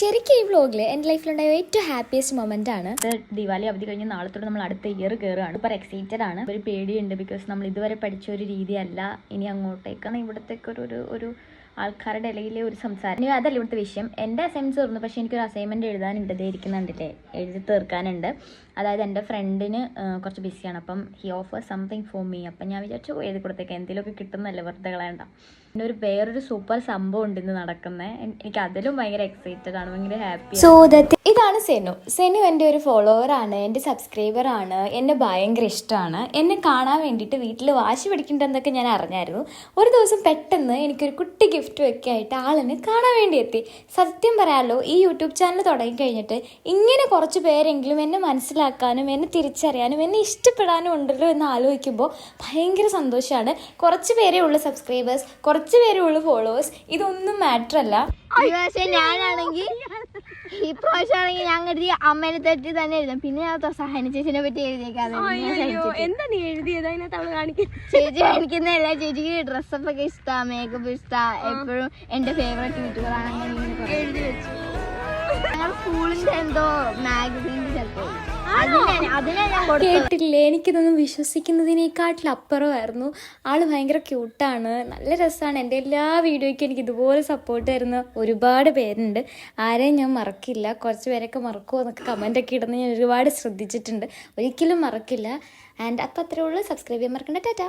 ശരിക്കും ഈ വ്ലോഗിൽ എന്റെ ലൈഫിലുണ്ടായ ഏറ്റവും ഹാപ്പിയസ്റ്റ് മൊമെന്റ് ആണ്. ദിവാലി അവധി കഴിഞ്ഞ് നാളത്തോട് നമ്മൾ അടുത്ത ഇയർ കയറുകയാണ് സൂപ്പർ എക്സൈറ്റഡ് ആണ്. ഒരു പേടിയുണ്ട് ബിക്കോസ് നമ്മൾ ഇതുവരെ പഠിച്ച ഒരു രീതിയല്ല. ഇനി അങ്ങോട്ടേക്കാണ് ഇവിടത്തേക്ക് ഒരു ഒരു ആൾക്കാരുടെ ഇടയിലെ ഒരു സംസാരം. അതല്ല ഇവിടുത്തെ വിഷയം. എന്റെ അസൈൻമെന്റ്സ് തീർന്നു. പക്ഷേ എനിക്കൊരു അസൈൻമെന്റ് എഴുതാനുണ്ട്. ഇരിക്കുന്നുണ്ടല്ലേ എഴുതി തീർക്കാനുണ്ട്. അതായത് എന്റെ ഫ്രണ്ടിന് കുറച്ച് ബിസിയാണ്. അപ്പം he offer something for me അപ്പം ഞാൻ വിചാരിച്ചു "ഓ, എഴുതി കൊടുത്തേക്ക് എന്തെങ്കിലുമൊക്കെ കിട്ടുന്നല്ലേ വെറുതെ കളയണ്ട. പിന്നെ ഒരു വേറൊരു സൂപ്പർ സംഭവം ഉണ്ട് ഇന്ന് നടക്കുന്നത് എനിക്ക് അതിലും ഭയങ്കര എക്സൈറ്റഡ് ആണ്. ഭയങ്കര ഹാപ്പി സോ ഇതാണ് സെനു. സെനു എന്റെ ഒരു ഫോളോവർ ആണ് എന്റെ സബ്സ്ക്രൈബർ ആണ് എന്നെ ഭയങ്കര ഇഷ്ടമാണ് എന്നെ കാണാൻ വേണ്ടിയിട്ട് വീട്ടിൽ വാശി പിടിക്കണ്ടെന്നൊക്കെ ഞാൻ അറിഞ്ഞായിരുന്നു. ഒരു ദിവസം പെട്ടെന്ന് എനിക്കൊരു കുട്ടി ഗിഫ്റ്റ് ഒക്കെ ആയിട്ട് ആളിനെ കാണാൻ വേണ്ടി എത്തി. സത്യം പറയാമല്ലോ ഈ യൂട്യൂബ് ചാനൽ തുടങ്ങി കഴിഞ്ഞിട്ട് ഇങ്ങനെ കുറച്ച് പേരെങ്കിലും എന്നെ മനസ്സിലാക്കാനും എന്നെ തിരിച്ചറിയാനും എന്നെ ഇഷ്ടപ്പെടാനും ഉണ്ടല്ലോ എന്ന് ആലോചിക്കുമ്പോൾ ഭയങ്കര സന്തോഷമാണ് കുറച്ച് പേരേ ഉള്ളൂ സബ്സ്ക്രൈബേഴ്സ് കുറച്ച് പേരേ ഉള്ളൂ ഫോളോവേഴ്സ് ഇതൊന്നും മാറ്റർ പ്രാവശ്യം ഞാനാണെങ്കിൽ ഈ പ്രാവശ്യം ഞാൻ കരുതി അമ്മേനെ തെറ്റി തന്നെ എഴുതാം. പിന്നെ ഞാൻ സഹന ചേച്ചിനെ പറ്റി എഴുതിയേക്കാതെ എന്താ നീ എഴുതിയത്? അതിനകത്ത് അവൾ കാണിക്കുന്നത് ചേച്ചി കാണിക്കുന്നതല്ല ചേച്ചിക്ക് ഡ്രസ്സപ്പ് ഒക്കെ ഇഷ്ടാ മേക്കപ്പ് ഇഷ്ടാ എപ്പോഴും എന്റെ ഫേവറേറ്റ് യൂട്യൂബറാണ് അങ്ങനെ. എഴുതി വെച്ചു. ഞങ്ങൾ സ്കൂളിന്റെ എന്തോ മാഗസീനിൽ കേട്ടില്ലേ എനിക്കിതൊന്നും വിശ്വസിക്കുന്നതിനേക്കാട്ടിൽ അപ്പുറമായിരുന്നു. ആൾ ഭയങ്കര ക്യൂട്ടാണ്. നല്ല രസമാണ് എന്റെ എല്ലാ വീഡിയോയ്ക്കും എനിക്ക് ഇതുപോലെ സപ്പോർട്ട് തരുന്ന ഒരുപാട് പേരുണ്ട്. ആരെയും ഞാൻ മറക്കില്ല. കുറച്ച് പേരൊക്കെ മറക്കുമോ എന്നൊക്കെ കമന്റൊക്കെ ഇടുന്ന ഞാൻ ഒരുപാട് ശ്രദ്ധിച്ചിട്ടുണ്ട്. ഒരിക്കലും മറക്കില്ല. ആൻഡ് അപ്പം അത്രേ ഉള്ളൂ. സബ്സ്ക്രൈബ് ചെയ്യാൻ മറക്കണ്ട. ടാറ്റാ